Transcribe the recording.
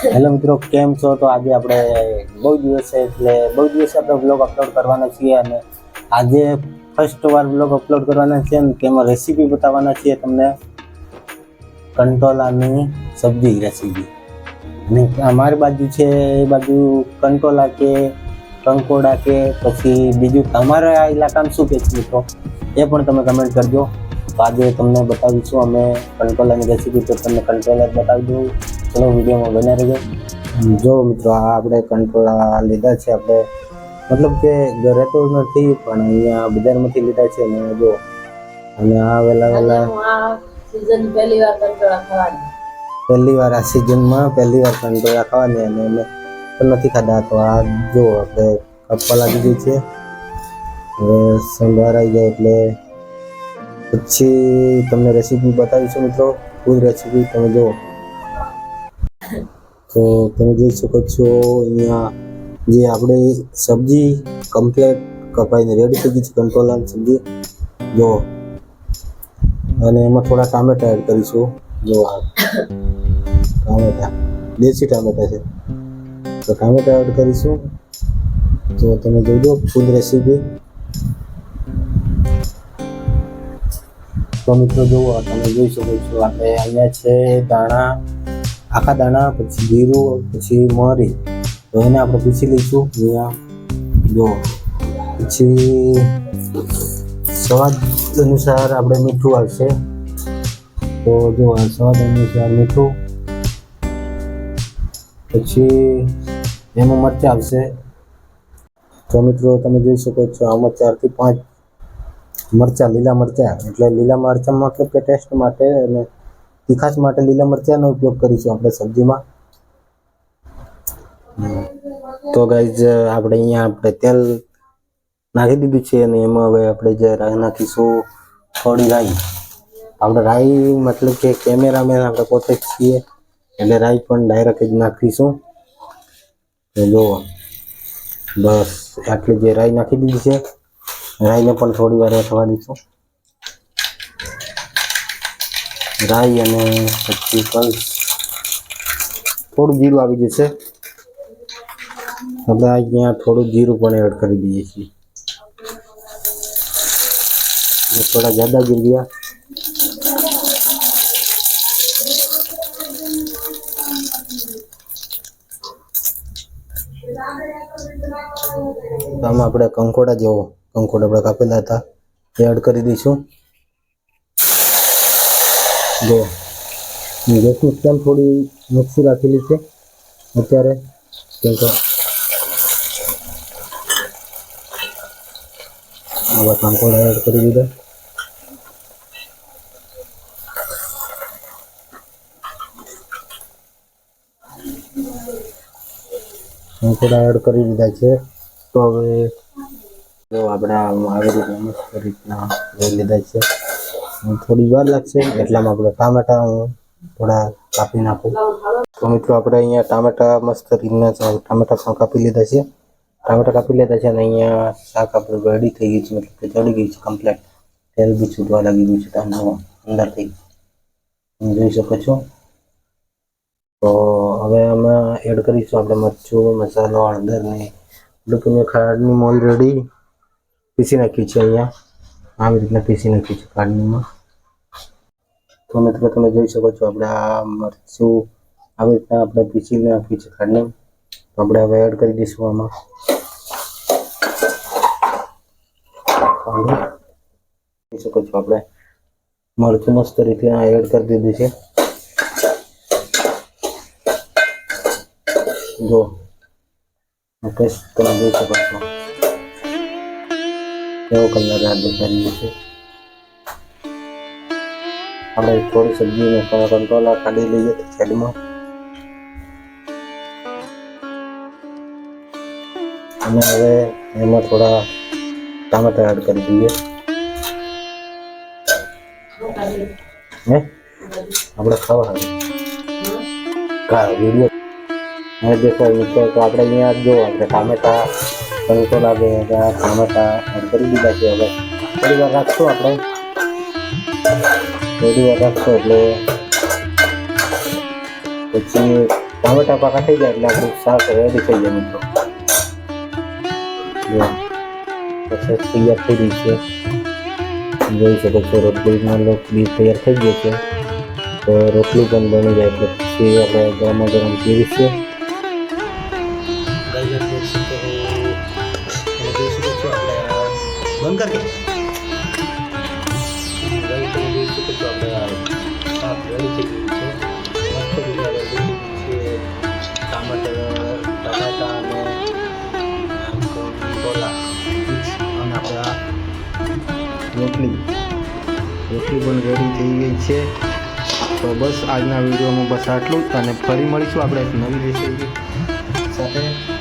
Hello મિત્રો, કેમ છો? તો આજે આપણે બહુ દિવસે એટલે બહુ દિવસે આપણે બ્લોગ અપલોડ કરવાના છીએ અને આજે ફર્સ્ટ વાર બ્લોગ અપલોડ કરવાના છે અને તેમાં રેસીપી બતાવવાના છીએ તમને. કંટોલાની સબ્જી રેસીપી અને અમારી બાજુ છે, એ બાજુ કંટોલા કે કંકોડા કે પછી બીજું તમારા ઇલાકામાં શું કે છે મિત્રો? એ પણ તમે કમેન્ટ કરજો. તો આજે તમને બતાવીશું અમે કંટોલાની રેસીપી તો તમને કંટોલા બતાવી દઉં. ચલો વિડીયોમાં બને રહેજો. જો મિત્રો આ આપણે કંટોળા લીધા છે આપણે. મતલબ કે ઘરે તો નથી પણ અહીંયા બજારમાંથી લીધા છે ને જો. અને આ વેલા વેલા સીઝન પહેલી વાર કંટ્રોલ ખાવાની. પહેલી વાર આ સિઝનમાં પહેલી વાર કંટોળા ખાવાની અને અમે પણ નથી ખાધા. તો આ જો આપણે કપ્પા લાગી ગઈ છે. હવે સંભાર આવી જાય એટલે પછી તમને રેસીપી બતાવીશું મિત્રો. ફૂલ રેસીપી તમે જુઓ. તો તમે જોઈ શકો છો અહીંયા જે આપણે સબ્જી કમ્પ્લેટ કપાઈને રેડી થઈ ગઈ છે કંટ્રોલર સબ્જી. જો. અને એમાં થોડા ટામેટા એડ કરીશું. જો આ ટામેટા. દેશી ટામેટા છે. તો ટામેટા એડ કરીશું. તો તમે જોજો ફૂલ રેસીપી તો મિત્રો જુઓ, તમે જોઈ શકો છો, આપણે અહીંયા છે દાણા. આખા દાણા, પછી જીરું, પછી મરી. તો એને આપણે પીસી લઈશું. અહીંયા જો, પછી સ્વાદ અનુસાર આપણે મીઠું આવશે. તો જો સ્વાદ અનુસાર મીઠું, પછી એમાં મરચાં આવશે. તો મિત્રો, તમે જોઈ શકો છો આમાં ચારથી પાંચ મરચાં લીલા મરચાં. એટલે લીલા મરચાં મતલબ કે ટેસ્ટ માટે અને તીખાશ માટે લીલા મરચાંનો ઉપયોગ કરીશું આપણે સબ્જીમાં. તો ગાઈઝ આપણે અહીંયા આપણે તેલ નાખી દીધું છે અને એમાં હવે આપણે જે રાઈ નાખીશું, થોડી રાઈ. આપણે રાઈ મતલબ કે કેમેરામેન આપણે પોતે જ છીએ, એટલે રાઈ પણ ડાયરેક્ટ જ નાખીશું. જુઓ, બસ, આટલી જે રાઈ નાખી દીધી છે. રાઈને પણ થોડી વાર થવા દઈશું. રાઈ અને પછી કલ્સ થોડું જીરું આવી જશે. હવે અહીંયા થોડું જીરું પણ એડ કરી દઈએ છીએ. થોડા જ્યાદા ગીર ગયા આમાં આપણે કંકોડા જેવો કંકોડા આપણે કાપેલા હતા, એ એડ કરી દઈશું. જો ગેસની સ્ટેમ થોડી મિક્સી રાખેલી છે અત્યારે, કેમ કે આવા કંકોડા એડ કરી દીધા. કંકોડા એડ કરી દીધા છે, તો હવે જો આપણે આવી રીતના મસ્ત રીતના લઈ લીધા છે. થોડી વાર લાગશે, એટલામાં આપણે ટામેટા હું થોડા કાપી નાખું. તો મિત્રો, આપણે અહીંયા ટામેટા મસ્ત રીતના ટામેટા પણ કાપી લીધા છે. ટામેટા કાપી લીધા છે અને અહીંયા શાક આપણું રેડી થઈ ગયું છે, મતલબ કે ચડી ગયું છે કમ્પ્લેટ તેલ બી છૂટવા લાગી ગયું છે ટામેટામાં અંદરથી. તમે જોઈ શકો છો. તો હવે અમે એડ કરીશું આપણે મરચું, મસાલો હળદર ને બધું મેં મોલ રેડી પીસી નાખ્યું છે અહીંયા. આવી રીતના પીસી નાખ્યું છે ખાંડનીમાં તો મિત્રો તમે જોઈ શકો છો આપણે આ મરચું આવી રીતના આપણે પીસી નાખ્યું છે કાર્ડની આપણે હવે એડ કરી દઈશું આમાં. જોઈ શકો છો આપણે મરચું મસ્ત રીતે એડ કરી દીધું છે. જો તમે જોઈ શકો છો. કેવો કલર આ દેખાઈ છે? આપણે થોડી સબ્જીને કંટ્રોલ કાઢી લઈએ સાઈડમાં અને હવે એમાં થોડા ટામેટા એડ કરી દઈએ. હે? આપણે ખાવા કા વીડિયો મેં દેખો મિત્રો, તો આપણે અહીંયા જો આપણે ટામેટા કંકો લાગે ટામેટા એડ કરી દીધા છે હવે. થોડી વાર રાખશું આપણે. થોડી વાર રાખશો એટલે પછી ટામેટા પાકા થઈ જાય એટલે આપણું શાક રેડી થઈ જાય મિત્રો. પછી તૈયાર થઈ ગઈ છે. જોઈ શકો છો, રોટલીમાં બી તૈયાર થઈ ગયો છે. તો રોટલી પણ બની જાય એટલે પછી આપણે ગરમા ગરમ પીવી આપણે આ રોટલી. રોટલી પણ રેડી થઈ ગઈ છે. તો બસ આજના વિડીયોમાં બસ આટલું જ અને ફરી મળીશું આપણે એક નવી રેસીપી સાથે.